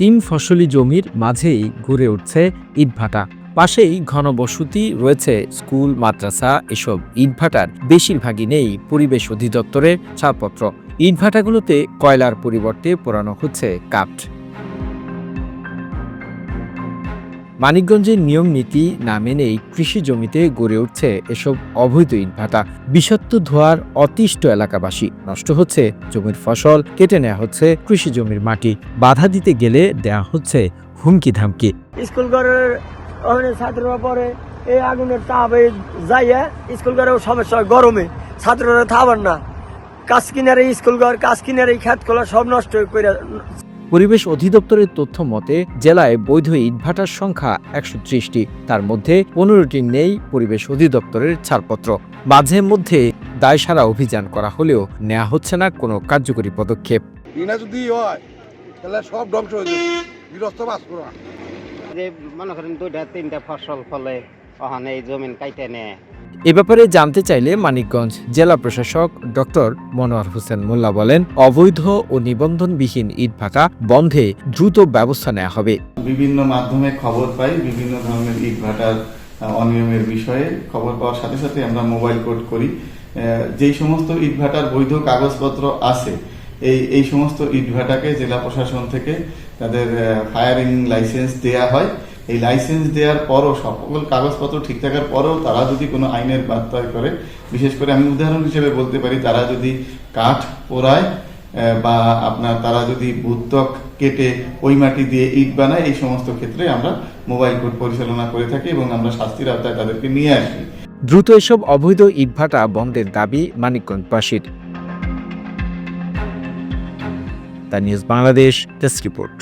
তিন ফসলি জমির মাঝেই ঘুরে উঠছে ইটভাটা। পাশেই ঘনবসতি রয়েছে, স্কুল, মাদ্রাসা, এসব ইটভাটার বেশিরভাগই নেই পরিবেশ অধিদপ্তরের ছাড়পত্র। ইটভাটাগুলোতে কয়লার পরিবর্তে পোড়ানো হচ্ছে কাঠ। মানিকগঞ্জের নিয়ম নীতি না মেনেই কৃষি জমিতে গড়ে উঠছে এসব অবৈধ ইটভাটা বিষাক্ত ধোয়ার অতিষ্ঠ এলাকাবাসী। নষ্ট হচ্ছে জমির ফসল, কেটে নেওয়া হচ্ছে কৃষি জমির মাটি। বাধা দিতে গেলে দেয়া হচ্ছে হুমকি ধামকি স্কুল ঘরের ছাত্ররা পরে এই আগুনের তাপে যাইয়া স্কুল ঘরেও সমস্যা গরমে। ছাত্ররা থাকবার না। কাজ কিনারে স্কুল ঘর কাজ কিনারে খেত খোলা সব নষ্ট করে পরিবেশ অধিদপ্তরের তথ্য মতে জেলায় বৈধ ইটভাটার সংখ্যা একশো ত্রিশটি। তার মধ্যে পনেরোটি নেই পরিবেশ অধিদপ্তরের ছাড়পত্র। মাঝে মধ্যে দায়সারা অভিযান করা হলেও নেওয়া হচ্ছে না কোনো কার্যকরী পদক্ষেপ। ইনা যদি হয় তাহলে সব ধ্বংস হয়ে যাবে। গৃহস্থ বাস করা যে মনে করেন দুইটা তিনটা ফসল ফলে ওখানে এই জমিন কাইটে নেয় এ ব্যাপারে জানতে চাইলে মানিকগঞ্জ জেলা প্রশাসক ডক্টর মনোয়ার হোসেন মোল্লা বলেন, অবৈধ ও নিবন্ধনবিহীন ইটভাটা বন্ধে দ্রুত ব্যবস্থা নেওয়া হবে। বিভিন্ন মাধ্যমে খবর পাই, বিভিন্ন ধরনের ইটভাটার ভাটার অনিয়মের বিষয়ে খবর পাওয়ার সাথে সাথে আমরা মোবাইল কোড করি। যেই সমস্ত ইটভাটার বৈধ কাগজপত্র আছে, এই এই সমস্ত ইটভাটাকে জেলা প্রশাসন থেকে তাদের ফায়ারিং লাইসেন্স দেয়া হয়। এই লাইসেন্স দেওয়ার পরও সকল কাগজপত্র ঠিক থাকার পরেও তারা যদি কোনো আইনের বার্তায় করে, বিশেষ করে আমি উদাহরণ হিসেবে বলতে পারি, তারা যদি কাঠ পোড়ায় বা আপনার তারা যদি বুদ্ধক কেটে ওই মাটি দিয়ে ইট বানায়, এই সমস্ত ক্ষেত্রে আমরা মোবাইল কোড পরিচালনা করে থাকি এবং আমরা শাস্তির আওতায় তাদেরকে নিয়ে আসি। দ্রুত এসব অবৈধ ইটভাটা বন্ধের দাবি মানিকগঞ্জবাসীর the news Bangladesh desk report.